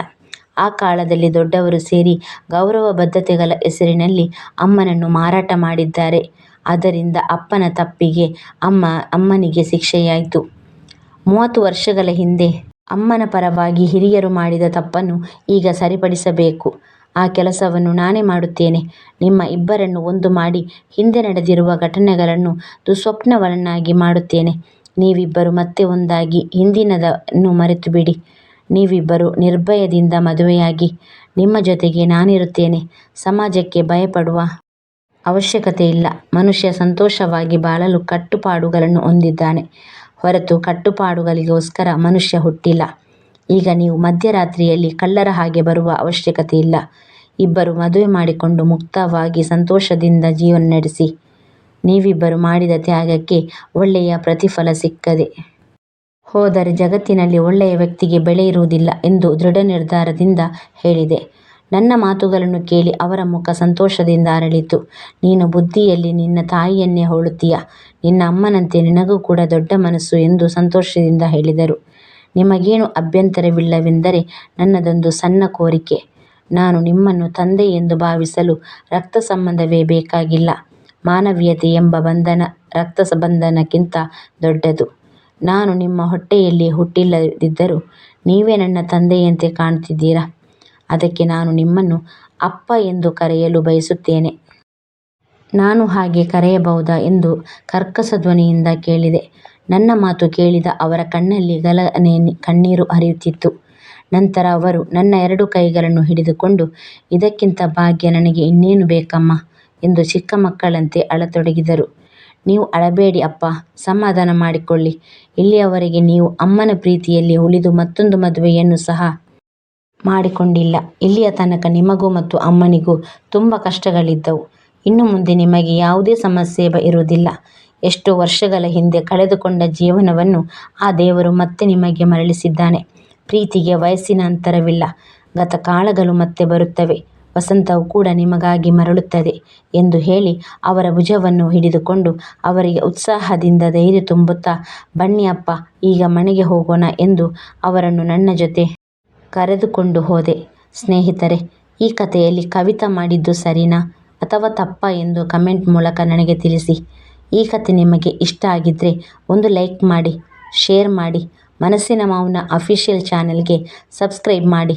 ಆ ಕಾಲದಲ್ಲಿ ದೊಡ್ಡವರು ಸೇರಿ ಗೌರವ ಬದ್ಧತೆಗಳ ಹೆಸರಿನಲ್ಲಿ ಅಮ್ಮನನ್ನು ಮಾರಾಟ ಮಾಡಿದ್ದಾರೆ. ಅದರಿಂದ ಅಪ್ಪನ ತಪ್ಪಿಗೆ ಅಮ್ಮ ಅಮ್ಮನಿಗೆ ಶಿಕ್ಷೆಯಾಯಿತು ಮೂವತ್ತು ವರ್ಷಗಳ ಹಿಂದೆ ಅಮ್ಮನ ಪರವಾಗಿ ಹಿರಿಯರು ಮಾಡಿದ ತಪ್ಪನ್ನು ಈಗ ಸರಿಪಡಿಸಬೇಕು. ಆ ಕೆಲಸವನ್ನು ನಾನೇ ಮಾಡುತ್ತೇನೆ. ನಿಮ್ಮ ಇಬ್ಬರನ್ನು ಒಂದು ಮಾಡಿ ಹಿಂದೆ ನಡೆದಿರುವ ಘಟನೆಗಳನ್ನು ದುಃಸ್ವಪ್ನವನ್ನಾಗಿ ಮಾಡುತ್ತೇನೆ. ನೀವಿಬ್ಬರು ಮತ್ತೆ ಒಂದಾಗಿ ಹಿಂದಿನದನ್ನು ಮರೆತುಬಿಡಿ. ನೀವಿಬ್ಬರೂ ನಿರ್ಭಯದಿಂದ ಮದುವೆಯಾಗಿ. ನಿಮ್ಮ ಜೊತೆಗೆ ನಾನಿರುತ್ತೇನೆ. ಸಮಾಜಕ್ಕೆ ಭಯಪಡುವ ಅವಶ್ಯಕತೆ ಇಲ್ಲ ಮನುಷ್ಯ ಸಂತೋಷವಾಗಿ ಬಾಳಲು ಕಟ್ಟುಪಾಡುಗಳನ್ನು ಹೊಂದಿದ್ದಾನೆ ಹೊರತು ಕಟ್ಟುಪಾಡುಗಳಿಗೋಸ್ಕರ ಮನುಷ್ಯ ಹುಟ್ಟಿಲ್ಲ. ಈಗ ನೀವು ಮಧ್ಯರಾತ್ರಿಯಲ್ಲಿ ಕಳ್ಳರ ಹಾಗೆ ಬರುವ ಅವಶ್ಯಕತೆ ಇಲ್ಲ ಇಬ್ಬರು ಮದುವೆ ಮಾಡಿಕೊಂಡು ಮುಕ್ತವಾಗಿ ಸಂತೋಷದಿಂದ ಜೀವನ ನಡೆಸಿ. ನೀವಿಬ್ಬರು ಮಾಡಿದ ತ್ಯಾಗಕ್ಕೆ ಒಳ್ಳೆಯ ಪ್ರತಿಫಲ ಸಿಕ್ಕದೆ ಹೋದರೆ ಜಗತ್ತಿನಲ್ಲಿ ಒಳ್ಳೆಯ ವ್ಯಕ್ತಿಗೆ ಬೆಲೆ ಇರುವುದಿಲ್ಲ ಎಂದು ದೃಢನಿರ್ಧಾರದಿಂದ ಹೇಳಿದೆ. ನನ್ನ ಮಾತುಗಳನ್ನು ಕೇಳಿ ಅವರ ಮುಖ ಸಂತೋಷದಿಂದ ಅರಳಿತು. ನೀನು ಬುದ್ಧಿಯಲ್ಲಿ ನಿನ್ನ ತಾಯಿಯನ್ನೇ ಹೋಲುತ್ತೀಯ. ನಿನ್ನ ಅಮ್ಮನಂತೆ ನಿನಗೂ ಕೂಡ ದೊಡ್ಡ ಮನಸ್ಸು ಎಂದು ಸಂತೋಷದಿಂದ ಹೇಳಿದರು. ನಿಮಗೇನು ಅಭ್ಯಂತರವಿಲ್ಲವೆಂದರೆ ನನ್ನದೊಂದು ಸಣ್ಣ ಕೋರಿಕೆ. ನಾನು ನಿಮ್ಮನ್ನು ತಂದೆ ಎಂದು ಭಾವಿಸಲು ರಕ್ತ ಸಂಬಂಧವೇ ಬೇಕಾಗಿಲ್ಲ. ಮಾನವೀಯತೆ ಎಂಬ ಬಂಧನ ರಕ್ತ ಸಂಬಂಧನಕ್ಕಿಂತ ದೊಡ್ಡದು. ನಾನು ನಿಮ್ಮ ಹೊಟ್ಟೆಯಲ್ಲಿ ಹುಟ್ಟಿಲ್ಲದಿದ್ದರೂ ನೀವೇ ನನ್ನ ತಂದೆಯಂತೆ ಕಾಣುತ್ತಿದ್ದೀರಾ ಅದಕ್ಕೆ ನಾನು ನಿಮ್ಮನ್ನು ಅಪ್ಪ ಎಂದು ಕರೆಯಲು ಬಯಸುತ್ತೇನೆ. ನಾನು ಹಾಗೆ ಕರೆಯಬಹುದಾ ಎಂದು ಕರ್ಕಶ ಧ್ವನಿಯಿಂದ ಕೇಳಿದೆ. ನನ್ನ ಮಾತು ಕೇಳಿದ ಅವರ ಕಣ್ಣಲ್ಲಿ ಗಲಗನೆ ಕಣ್ಣೀರು ಹರಿಯುತ್ತಿತ್ತು. ನಂತರ ಅವರು ನನ್ನ ಎರಡು ಕೈಗಳನ್ನು ಹಿಡಿದುಕೊಂಡು, ಇದಕ್ಕಿಂತ ಭಾಗ್ಯ ನನಗೆ ಇನ್ನೇನು ಬೇಕಮ್ಮ ಎಂದು ಚಿಕ್ಕ ಮಕ್ಕಳಂತೆ ಅಳತೊಡಗಿದರು. ನೀವು ಅಳಬೇಡಿ ಅಪ್ಪ, ಸಮಾಧಾನ ಮಾಡಿಕೊಳ್ಳಿ. ಇಲ್ಲಿಯವರೆಗೆ ನೀವು ಅಮ್ಮನ ಪ್ರೀತಿಯಲ್ಲಿ ಉಳಿದು ಮತ್ತೊಂದು ಮದುವೆಯನ್ನು ಸಹ ಮಾಡಿಕೊಂಡಿಲ್ಲ. ಇಲ್ಲಿಯ ತನಕ ನಿಮಗೂ ಮತ್ತು ಅಮ್ಮನಿಗೂ ತುಂಬ ಕಷ್ಟಗಳಿದ್ದವು. ಇನ್ನು ಮುಂದೆ ನಿಮಗೆ ಯಾವುದೇ ಸಮಸ್ಯೆ ಇರುವುದಿಲ್ಲ. ಎಷ್ಟೋ ವರ್ಷಗಳ ಹಿಂದೆ ಕಳೆದುಕೊಂಡ ಜೀವನವನ್ನು ಆ ದೇವರು ಮತ್ತೆ ನಿಮಗೆ ಮರಳಿಸಿದ್ದಾನೆ. ಪ್ರೀತಿಗೆ ವಯಸ್ಸಿನ ಅಂತರವಿಲ್ಲ. ಗತಕಾಲಗಳು ಮತ್ತೆ ಬರುತ್ತವೆ. ವಸಂತವು ಕೂಡ ನಿಮಗಾಗಿ ಮರಳುತ್ತದೆ ಎಂದು ಹೇಳಿ ಅವರ ಭುಜವನ್ನು ಹಿಡಿದುಕೊಂಡು ಅವರಿಗೆ ಉತ್ಸಾಹದಿಂದ ಧೈರ್ಯ ತುಂಬುತ್ತಾ, ಬನ್ನಿ ಅಪ್ಪಾ, ಈಗ ಮನೆಗೆ ಹೋಗೋಣ ಎಂದು ಅವರನ್ನು ನನ್ನ ಜೊತೆ ಕರೆದುಕೊಂಡು ಹೋದೆ. ಸ್ನೇಹಿತರೆ, ಈ ಕಥೆಯಲ್ಲಿ ಕವಿತಾ ಮಾಡಿದ್ದು ಸರಿನಾ ಅಥವಾ ತಪ್ಪಾ ಎಂದು ಕಮೆಂಟ್ ಮೂಲಕ ನನಗೆ ತಿಳಿಸಿ. ಈ ಕಥೆ ನಿಮಗೆ ಇಷ್ಟ ಆಗಿದ್ರೆ ಒಂದು ಲೈಕ್ ಮಾಡಿ, ಶೇರ್ ಮಾಡಿ. ಮನಸ್ಸಿನ ಮೌನ ಅಫಿಷಿಯಲ್ ಚಾನೆಲ್ಗೆ ಸಬ್ಸ್ಕ್ರೈಬ್ ಮಾಡಿ.